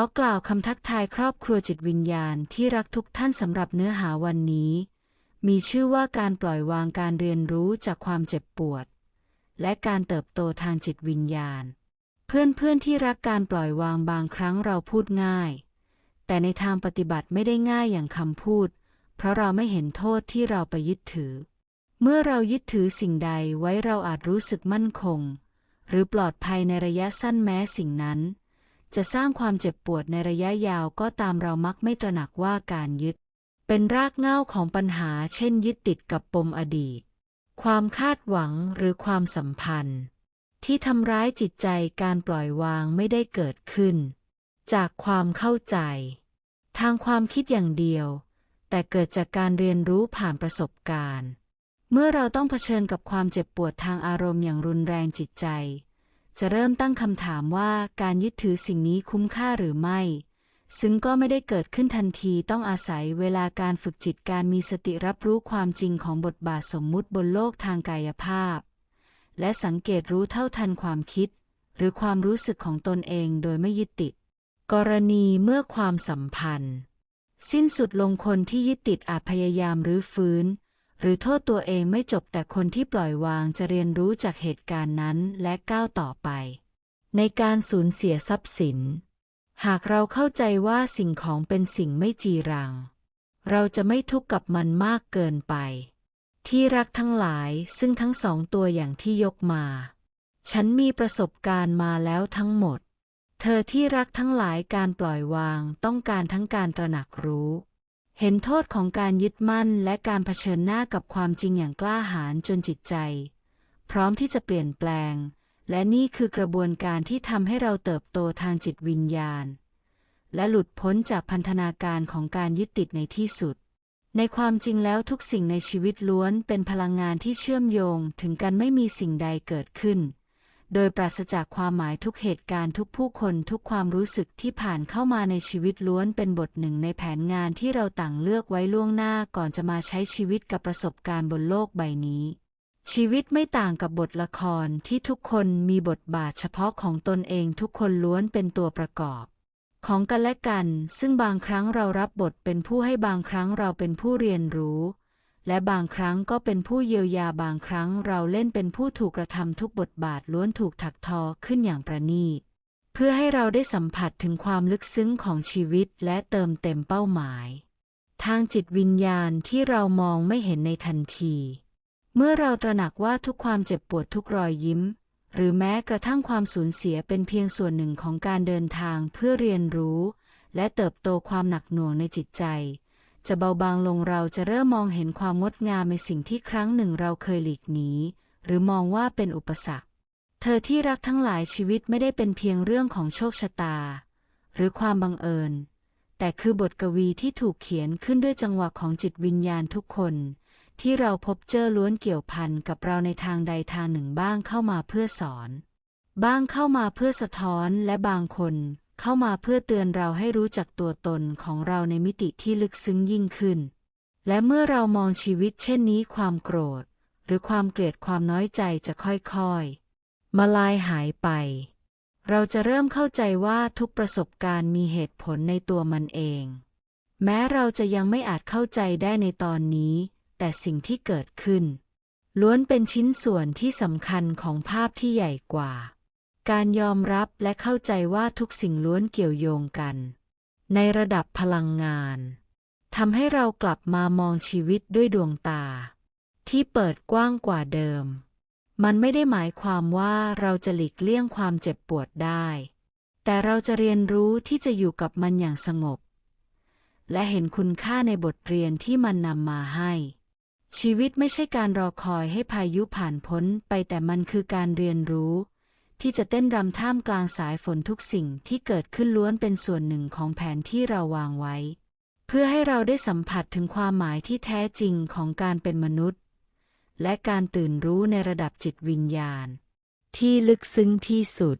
อกล่าวคำทักทายครอบครัวจิตวิญญาณที่รักทุกท่านสำหรับเนื้อหาวันนี้ มีชื่อว่าการปล่อยวางการเรียนรู้จากความเจ็บปวด และการเติบโตทางจิตวิญญาณ เพื่อนๆที่รักการปล่อยวางบางครั้งเราพูดง่าย แต่ในทางปฏิบัติไม่ได้ง่ายอย่างคำพูด เพราะเราไม่เห็นโทษที่เราไปยึดถือ เมื่อเรายึดถือสิ่งใดไว้เราอาจรู้สึกมั่นคง หรือปลอดภัยในระยะสั้นแม้สิ่งนั้น จะสร้างความเจ็บปวดในระยะยาวก็ตามเรามักไม่ตระหนักว่าการยึด เป็นรากเหง้าของปัญหาเช่นยึดติดกับปมอดีต ความคาดหวังหรือความสัมพันธ์ ที่ทำร้ายจิตใจการปล่อยวางไม่ได้เกิดขึ้น จากความเข้าใจ ทางความคิดอย่างเดียว แต่เกิดจากการเรียนรู้ผ่านประสบการณ์ เมื่อเราต้องเผชิญกับความเจ็บปวดทางอารมณ์อย่างรุนแรงจิตใจ จะเริ่มตั้งคำถามว่าการยึดถือสิ่งนี้คุ้มค่าหรือไม่ ซึ่งก็ไม่ได้เกิดขึ้นทันทีต้องอาศัยเวลาการฝึกจิตการมีสติรับรู้ความจริงของบทบาทสมมุติบนโลกทางกายภาพ และสังเกตรู้เท่าทันความคิด หรือความรู้สึกของตนเองโดยไม่ยึดติด กรณีเมื่อความสัมพันธ์ สิ้นสุดลงคนที่ยึดติดอาจพยายามรื้อฟื้น หรือโทษตัวเองไม่จบแต่คนที่ปล่อยวางจะเรียนรู้จากเหตุการณ์นั้นและก้าวต่อไป ในการสูญเสียทรัพย์สิน หากเราเข้าใจว่าสิ่งของเป็นสิ่งไม่จีรัง เราจะไม่ทุกข์กับมันมากเกินไป ที่รักทั้งหลายซึ่งทั้งสองตัวอย่างที่ยกมา ฉันมีประสบการณ์มาแล้วทั้งหมด เธอที่รักทั้งหลายการปล่อยวางต้องการทั้งการตระหนักรู้ เห็นโทษของการยึดมั่นและการเผชิญหน้ากับความจริงอย่างกล้าหาญจนจิตใจ พร้อมที่จะเปลี่ยนแปลง และนี่คือกระบวนการที่ทำให้เราเติบโตทางจิตวิญญาณ และหลุดพ้นจากพันธนาการของการยึดติดในที่สุด ในความจริงแล้วทุกสิ่งในชีวิตล้วนเป็นพลังงานที่เชื่อมโยงถึงกันไม่มีสิ่งใดเกิดขึ้น โดยปราศจากความหมายทุกเหตุการณ์ทุกผู้คนทุกความรู้สึกที่ผ่านเข้ามาในชีวิตล้วนเป็นบทหนึ่งในแผนงานที่เราต่างเลือกไว้ล่วงหน้าก่อนจะมาใช้ชีวิตกับประสบการณ์บนโลกใบนี้ ชีวิตไม่ต่างกับบทละครที่ทุกคนมีบทบาทเฉพาะของตนเองทุกคนล้วนเป็นตัวประกอบ ของกันและกัน ซึ่งบางครั้งเรารับบทเป็นผู้ให้บางครั้งเราเป็นผู้เรียนรู้ และบางครั้งก็เป็นผู้เยียวยาบางครั้งเราเล่นเป็นผู้ถูกกระทำทุกบทบาทล้วนถูกถักทอขึ้นอย่างประณีต เพื่อให้เราได้สัมผัสถึงความลึกซึ้งของชีวิตและเติมเต็มเป้าหมาย ทางจิตวิญญาณที่เรามองไม่เห็นในทันที เมื่อเราตระหนักว่าทุกความเจ็บปวดทุกรอยยิ้ม หรือแม้กระทั่งความสูญเสียเป็นเพียงส่วนหนึ่งของการเดินทางเพื่อเรียนรู้ และเติบโตความหนักหน่วงในจิตใจ จะเบาบางลงเราจะเริ่มมองเห็นความงดงามในสิ่งที่ครั้งหนึ่งเราเคยหลีกหนี หรือมองว่าเป็นอุปสรรค เธอที่รักทั้งหลายชีวิตไม่ได้เป็นเพียงเรื่องของโชคชะตา หรือความบังเอิญ แต่คือบทกวีที่ถูกเขียนขึ้นด้วยจังหวะของจิตวิญญาณทุกคน ที่เราพบเจอล้วนเกี่ยวพันกับเราในทางใดทางหนึ่งบ้างเข้ามาเพื่อสอน บ้างเข้ามาเพื่อสะท้อนและบางคน เข้ามาเพื่อเตือนเราให้รู้จักตัวตนของเราในมิติที่ลึกซึ้งยิ่งขึ้น และเมื่อเรามองชีวิตเช่นนี้ความโกรธ หรือความเกลียดความน้อยใจจะค่อยๆ มาลายหายไป เราจะเริ่มเข้าใจว่าทุกประสบการณ์มีเหตุผลในตัวมันเอง แม้เราจะยังไม่อาจเข้าใจได้ในตอนนี้ แต่สิ่งที่เกิดขึ้น ล้วนเป็นชิ้นส่วนที่สำคัญของภาพที่ใหญ่กว่า การยอมรับและเข้าใจว่าทุกสิ่งล้วนเกี่ยวโยงกัน ในระดับพลังงานทำให้เรากลับมามองชีวิตด้วยดวงตา ที่เปิดกว้างกว่าเดิม มันไม่ได้หมายความว่าเราจะหลีกเลี่ยงความเจ็บปวดได้ แต่เราจะเรียนรู้ที่จะอยู่กับมันอย่างสงบ และเห็นคุณค่าในบทเรียนที่มันนำมาให้ ชีวิตไม่ใช่การรอคอยให้พายุผ่านพ้นไปแต่มันคือการเรียนรู้ ที่จะเต้นรำท่ามกลางสายฝนทุกสิ่งที่เกิดขึ้นล้วนเป็นส่วนหนึ่งของแผนที่เราวางไว้ เพื่อให้เราได้สัมผัสถึงความหมายที่แท้จริงของการเป็นมนุษย์ และการตื่นรู้ในระดับจิตวิญญาณ ที่ลึกซึ้งที่สุด